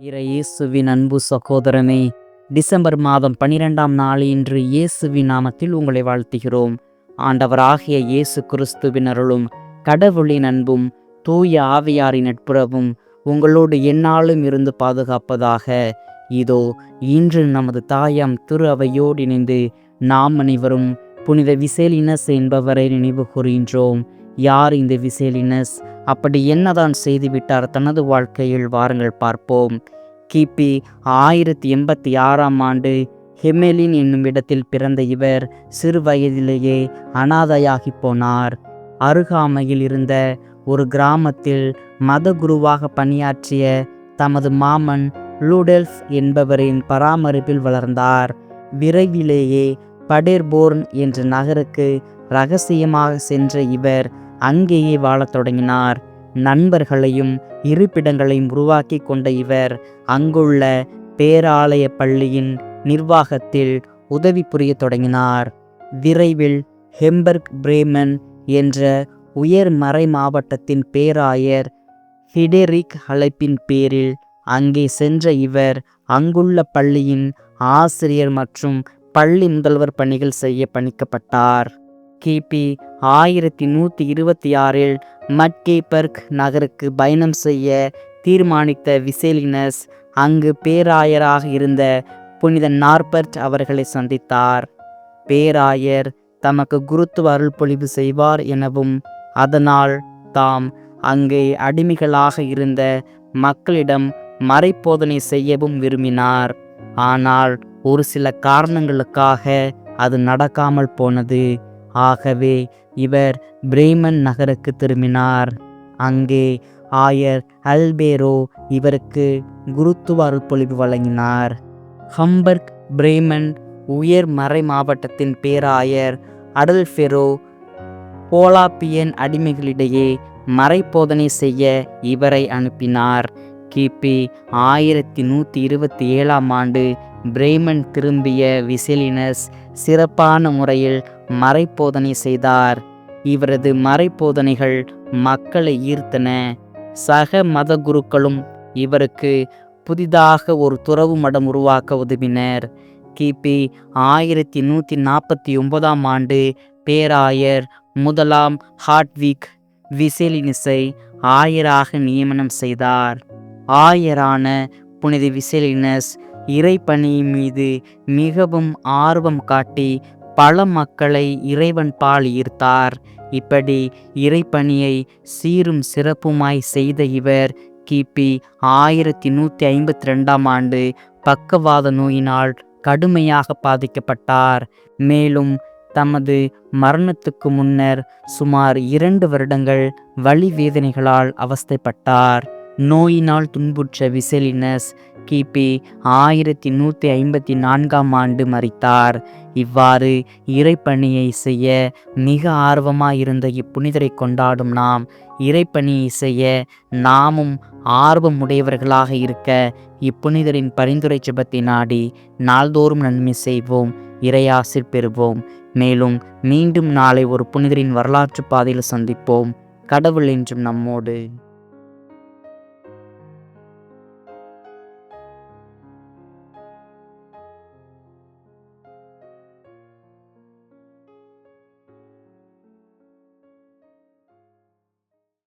இறை இயேசுவின் அன்பு சகோதரனே டிசம்பர் மாதம் பனிரெண்டாம் நாள் இன்று இயேசுவின் நாமத்தில் உங்களை வாழ்த்துகிறோம். ஆண்டவராகிய இயேசு கிறிஸ்துவின் அருளும் கடவுளின் அன்பும் தூய ஆவியாரின் நட்புறவும் உங்களோடு எந்நாளும் இருந்து பாதுகாப்பதாக. இதோ இன்று நமது தாயாம் திரு அவையோடு இணைந்து நாம் அனைவரும் புனித விசேலினஸ் என்பவரை நினைவு கூறுகின்றோம் யார் இந்த விசேலினஸ்? அப்படி என்னதான் செய்துவிட்டார் தனது வாழ்க்கையில்? வாருங்கள் பார்ப்போம். கிபி ஆயிரத்தி எண்பத்தி ஆறாம் ஆண்டு ஹெமெலின் என்னும் இடத்தில் பிறந்த இவர் சிறு வயதிலேயே அனாதையாகி போனார். அருகாமையில் இருந்த ஒரு கிராமத்தில் மத குருவாக பணியாற்றிய தமது மாமன் லூடெல்ஃப் என்பவரின் பராமரிப்பில் வளர்ந்தார். விரைவிலேயே படேர்போர்ன் என்ற நகருக்கு ரகசியமாக சென்ற இவர் அங்கேயே வாழத் தொடங்கினார். நண்பர்களையும் இருப்பிடங்களையும் உருவாக்கி கொண்ட இவர் அங்குள்ள பேராலய பள்ளியின் நிர்வாகத்தில் உதவி புரிய தொடங்கினார். விரைவில் ஹெம்பர்க் பிரேமன் என்ற உயர் மறை மாவட்டத்தின் பேராயர் ஹிடெரிக் அழைப்பின் பேரில் அங்கே சென்ற இவர் அங்குள்ள பள்ளியின் ஆசிரியர் மற்றும் பள்ளி முதல்வர் பணிகள் செய்ய பணிக்கப்பட்டார். கிபி ஆயிரத்தி நூற்றி இருபத்தி ஆறில் மட்கேபர்க் நகருக்கு பயணம் செய்ய தீர்மானித்த விசேலினஸ் அங்கு பேராயராக இருந்த புனித நார்பர்ட் அவர்களை சந்தித்தார். பேராயர் தமக்கு குருத்துவ அருள் பொழிவு செய்வார் எனவும் அதனால் தாம் அங்கே அடிமைகளாக இருந்த மக்களிடம் மறைப்போதனை செய்யவும் விரும்பினார். ஆனால் ஒரு சில காரணங்களுக்காக அது நடக்காமல் போனது. ஆகவே இவர் பிரேமன் நகருக்கு திரும்பினார். அங்கே ஆயர் அல்பேரோ இவருக்கு குருத்துவ அருள்பொழிவு வழங்கினார். ஹம்பர்க் பிரேமன் உயர் மறை மாவட்டத்தின் பேராயர் அடல்ஃபெரோ போலாப்பியன் அடிமைகளிடையே மறைப்போதனை செய்ய இவரை அனுப்பினார். கிபி ஆயிரத்தி நூற்றி இருபத்தி ஏழாம் ஆண்டு பிரேமன் திரும்பிய விசிலினஸ் சிறப்பான முறையில் மறைப்போதனை செய்தார். இவரது மறைப்போதனைகள் மக்களை ஈர்த்தன. சக மத குருக்களும் இவருக்கு புதிதாக ஒரு துறவு மடம் உருவாக்க உதவினர். கிபி ஆயிரத்தி நூற்றி நாற்பத்தி ஒன்பதாம் ஆண்டு பேராயர் முதலாம் ஹாட்விக் விசேலினிஸை ஆயராக நியமனம் செய்தார். ஆயரான புனித விசேலினஸ் இறைப்பணி மீது மிகவும் ஆர்வம் காட்டி பல மக்களை இறைவன் பால் ஈர்த்தார் இப்படி இறைப்பணியை சீரும் சிறப்புமாய் செய்த இவர் கிபி ஆயிரத்தி நூற்றி ஐம்பத்தி ரெண்டாம் ஆண்டு பக்கவாத நோயினால் கடுமையாக பாதிக்கப்பட்டார். மேலும் தமது மரணத்துக்கு முன்னர் சுமார் இரண்டு வருடங்கள் வழி வேதனைகளால் அவஸ்தைப்பட்டார். நோயினால் துன்புற்ற விசெலினஸ் கிபி ஆயிரத்தி நூற்றி ஐம்பத்தி நான்காம் ஆண்டு மறித்தார் இவ்வாறு இறைப்பணியை செய்ய மிக ஆர்வமாக இருந்த இப்புனிதரை கொண்டாடும் நாம் இறைப்பணியை செய்ய நாமும் ஆர்வம் உடையவர்களாக இருக்க இப்புனிதரின் பரிந்துரை ஜபத்தை நாடி நாள்தோறும் நன்மை செய்வோம் இறையாசிர் பெறுவோம். மேலும் மீண்டும் நாளை ஒரு புனிதரின் வரலாற்று பாதையில் சந்திப்போம். கடவுள் என்றும் நம்மோடு.